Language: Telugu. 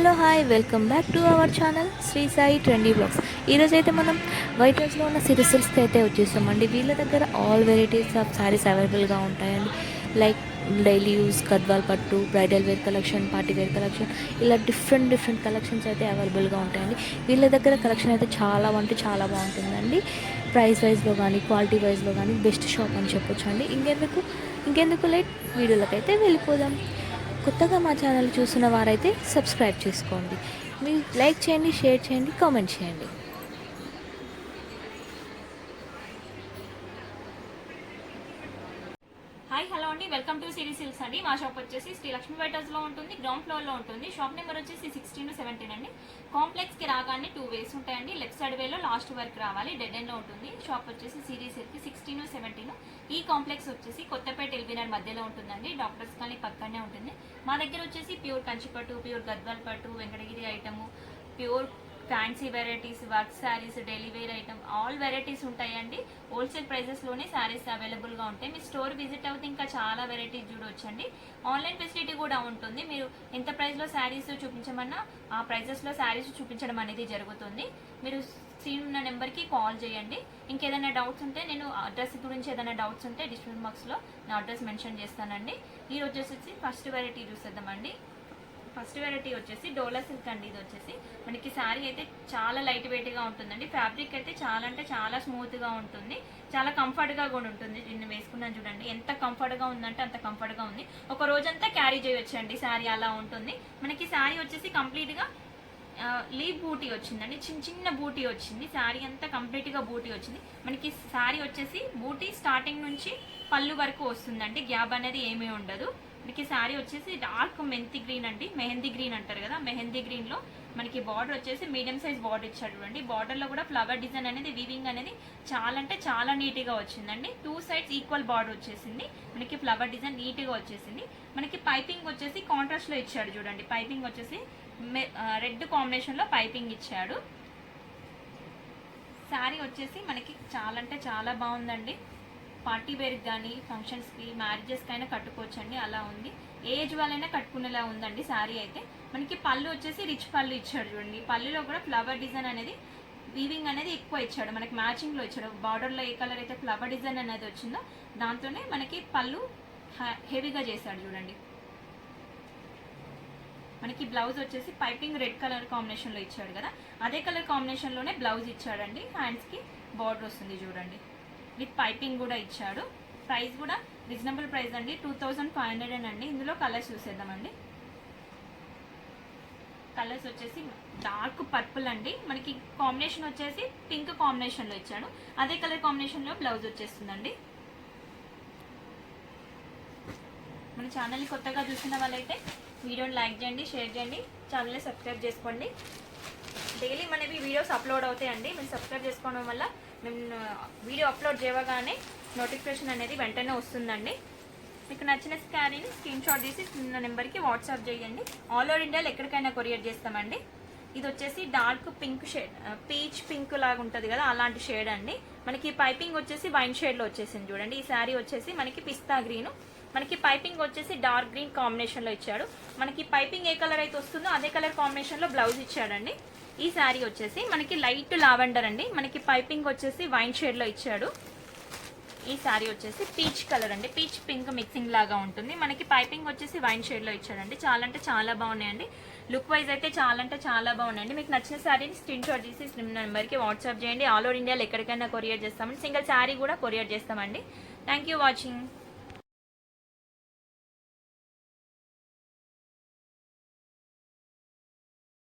Hello hi welcome back to our channel Sri Sai trendy blogs ఈరోజు అయితే మనం వైట్ హౌస్లో ఉన్న సిరిసిల్స్కి అయితే వచ్చేసామండి. వీళ్ళ దగ్గర ఆల్ వెరైటీస్ ఆఫ్ శారీస్ అవైలబుల్గా ఉంటాయండి. లైక్ డైలీ యూస్ కద్వాల్ పట్టు bridal wear collection party wear collection ఇలా డిఫరెంట్ డిఫరెంట్ కలెక్షన్స్ అయితే అవైలబుల్గా ఉంటాయండి. వీళ్ళ దగ్గర కలెక్షన్ అయితే చాలా అంటే చాలా బాగుంటుందండి. ప్రైస్ వైజ్లో కానీ క్వాలిటీ వైజ్లో కానీ బెస్ట్ షాప్ అని చెప్పొచ్చు అండి ఇంకెందుకు ఇంకెందుకు లైట్ వీడియోలకైతే వెళ్ళిపోదాం. కొత్తగా మా ఛానల్ చూసిన వారైతే సబ్స్క్రైబ్ చేసుకోండి. మీరు లైక్ చేయండి షేర్ చేయండి కామెంట్ చేయండి. హాయ్ హలో అండి. వెల్కమ్ టు సిరీ సిల్క్స్ అండి. మా షాప్ వచ్చేసి శ్రీ లక్ష్మీ బైటర్స్లో ఉంటుంది గ్రౌండ్ ఫ్లోర్లో ఉంటుంది. షాప్ నెంబర్ వచ్చేసి సిక్స్టీన్ టు సెవెంటీన్ అండి. కాంప్లెక్స్కి రాగానే టూ వేస్ ఉంటాయండి. లెఫ్ట్ సైడ్ వేలో లాస్ట్ వరకు రావాలి. డెడ్ ఎండ్లో ఉంటుంది. షాప్ వచ్చేసి సిరీ సిల్క్ సిక్స్టీన్ సెవెంటీన్. ఈ కాంప్లెక్స్ వచ్చేసి కొత్తపేట ఎల్బీనర్ మధ్యలో ఉంటుందండి. డాక్టర్స్ కానీ పక్కనే ఉంటుంది. మా దగ్గర వచ్చేసి ప్యూర్ కంచిపట్టు ప్యూర్ గద్వాల్ పట్టు Venkatagiri item pure fancy varieties work sarees daily wear item all varieties ఉంటాయండి. హోల్సేల్ ప్రైజెస్లోనే శారీస్ అవైలబుల్గా ఉంటాయి. మీ స్టోర్ విజిట్ అవుతే ఇంకా చాలా వెరైటీస్ చూడవచ్చండి ఆన్లైన్ ఫెసిలిటీ కూడా ఉంటుంది. మీరు ఎంత ప్రైస్లో శారీస్ చూపించమన్నా ఆ ప్రైజెస్లో శారీస్ చూపించడం అనేది జరుగుతుంది. మీరు స్క్రీన్ ఉన్న నెంబర్కి కాల్ చేయండి. ఇంకేదైనా డౌట్స్ ఉంటే నేను అడ్రస్ గురించి ఏదైనా డౌట్స్ ఉంటే డిస్క్రిప్షన్ బాక్స్లో నా అడ్రస్ మెన్షన్ చేస్తానండి. ఈరోజు వచ్చేసి ఫస్ట్ వెరైటీ చూసేద్దామండి. ఫస్ట్ వెరైటీ వచ్చేసి డోలా సిల్క్ అండి ఇది వచ్చేసి. మనకి శారీ అయితే చాలా లైట్ వెయిట్గా ఉంటుందండి. ఫ్యాబ్రిక్ అయితే చాలా అంటే చాలా స్మూత్గా ఉంటుంది. చాలా కంఫర్ట్గా కూడా ఉంటుంది. దీన్ని వేసుకున్నాను చూడండి. ఎంత కంఫర్ట్గా ఉందంటే అంత కంఫర్ట్గా ఉంది. ఒక రోజంతా క్యారీ చేయొచ్చండి శారీ అలా ఉంటుంది. మనకి శారీ వచ్చేసి కంప్లీట్గా లీ లీవ్ బూటీ వచ్చిందండి. చిన్న చిన్న బూటీ వచ్చింది. శారీ అంతా కంప్లీట్గా బూటీ వచ్చింది. మనకి శారీ వచ్చేసి బూటీ స్టార్టింగ్ నుంచి పళ్ళు వరకు వస్తుందండి. గ్యాప్ అనేది ఏమీ ఉండదు. మనకి శారీ వచ్చేసి డార్క్ మెంతి గ్రీన్ అండి మెహందీ గ్రీన్ అంటారు కదా మెహందీ గ్రీన్లో మనకి బార్డర్ వచ్చేసి మీడియం సైజ్ బార్డర్ ఇచ్చాడు చూడండి. బార్డర్లో కూడా ఫ్లవర్ డిజైన్ అనేది వీవింగ్ అనేది చాలా అంటే చాలా నీట్గా వచ్చిందండి. టూ సైడ్స్ ఈక్వల్ బార్డర్ వచ్చేసింది. మనకి ఫ్లవర్ డిజైన్ నీట్గా వచ్చేసింది. మనకి పైపింగ్ వచ్చేసి కాంట్రాస్ట్లో ఇచ్చాడు చూడండి. పైపింగ్ వచ్చేసి రెడ్ కాంబినేషన్లో పైపింగ్ ఇచ్చాడు. శారీ వచ్చేసి మనకి చాలా అంటే చాలా బాగుందండి. పార్టీ వేర్కి కానీ ఫంక్షన్స్కి మ్యారేజెస్కి అయినా కట్టుకోవచ్చండి అలా ఉంది. ఏజ్ వాళ్ళైనా కట్టుకునేలా ఉందండి శారీ అయితే. మనకి పళ్ళు వచ్చేసి రిచ్ పళ్ళు ఇచ్చాడు చూడండి. పళ్ళులో కూడా ఫ్లవర్ డిజైన్ అనేది వీవింగ్ అనేది ఎక్కువ ఇచ్చాడు. మనకి మ్యాచింగ్లో ఇచ్చాడు. బార్డర్లో ఏ కలర్ అయితే ఫ్లవర్ డిజైన్ అనేది వచ్చిందో దాంతోనే మనకి పళ్ళు హెవీగా చేశాడు చూడండి. మనకి బ్లౌజ్ వచ్చేసి పైపింగ్ రెడ్ కలర్ కాంబినేషన్లో ఇచ్చాడు కదా. అదే కలర్ కాంబినేషన్లోనే బ్లౌజ్ ఇచ్చాడండి. హ్యాండ్స్కి బార్డర్ వస్తుంది చూడండి. విత్ పైపింగ్ కూడా ఇచ్చాడు. ప్రైస్ కూడా రీజనబుల్ ప్రైస్ అండి. టూ థౌజండ్ ఫైవ్ హండ్రెడ్ అండి. ఇందులో కలర్స్ చూసేద్దామండి. కలర్స్ వచ్చేసి డార్క్ పర్పుల్ అండి. మనకి కాంబినేషన్ వచ్చేసి పింక్ కాంబినేషన్లో ఇచ్చాడు. అదే కలర్ కాంబినేషన్లో బ్లౌజ్ వచ్చేస్తుందండి. మన ఛానల్ని కొత్తగా చూసిన వాళ్ళైతే వీడియోని లైక్ చేయండి షేర్ చేయండి ఛానల్ని సబ్స్క్రైబ్ చేసుకోండి. డైలీ మనవి వీడియోస్ అప్లోడ్ అవుతాయండి. మీరు సబ్స్క్రైబ్ చేసుకోవడం వల్ల మేము వీడియో అప్లోడ్ చేయగానే నోటిఫికేషన్ అనేది వెంటనే వస్తుందండి. మీకు నచ్చిన స్కారీని స్క్రీన్ షాట్ తీసి చిన్న నెంబర్కి వాట్సాప్ చేయండి. ఆల్ ఓవర్ ఇండియాలో ఎక్కడికైనా కొరియర్ చేస్తామండి. ఇది వచ్చేసి dark pink shade peach pink లాగా ఉంటుంది కదా అలాంటి షేడ్ అండి. మనకి పైపింగ్ వచ్చేసి వైన్ షేడ్లో వచ్చేసింది చూడండి. ఈ శారీ వచ్చేసి మనకి పిస్తా గ్రీన్ మనకి పైపింగ్ వచ్చేసి డార్క్ గ్రీన్ కాంబినేషన్లో ఇచ్చాడు. మనకి పైపింగ్ ఏ కలర్ అయితే వస్తుందో అదే కలర్ కాంబినేషన్లో బ్లౌజ్ ఇచ్చాడండి. ఈ శారీ వచ్చేసి మనకి లైట్ లావెండర్ అండి. మనకి పైపింగ్ వచ్చేసి వైన్ షేడ్లో ఇచ్చాడు. ఈ శారీ వచ్చేసి పీచ్ కలర్ అండి. పీచ్ పింక్ మిక్సింగ్ లాగా ఉంటుంది. మనకి పైపింగ్ వచ్చేసి వైన్ షేడ్లో ఇచ్చాడండి. చాలా అంటే చాలా బాగున్నాయండి. లుక్ వైజ్ అయితే చాలా అంటే చాలా బాగున్నాయండి. మీకు నచ్చిన శారీని స్క్రీన్ షాట్ చేసి స్క్రీన్ నెంబర్కి వాట్సాప్ చేయండి. ఆల్ ఓవర్ ఇండియాలో ఎక్కడికైనా కొరియర్ చేస్తామండి. సింగిల్ శారీ కూడా కొరియర్ చేస్తామండి. Thank you watching.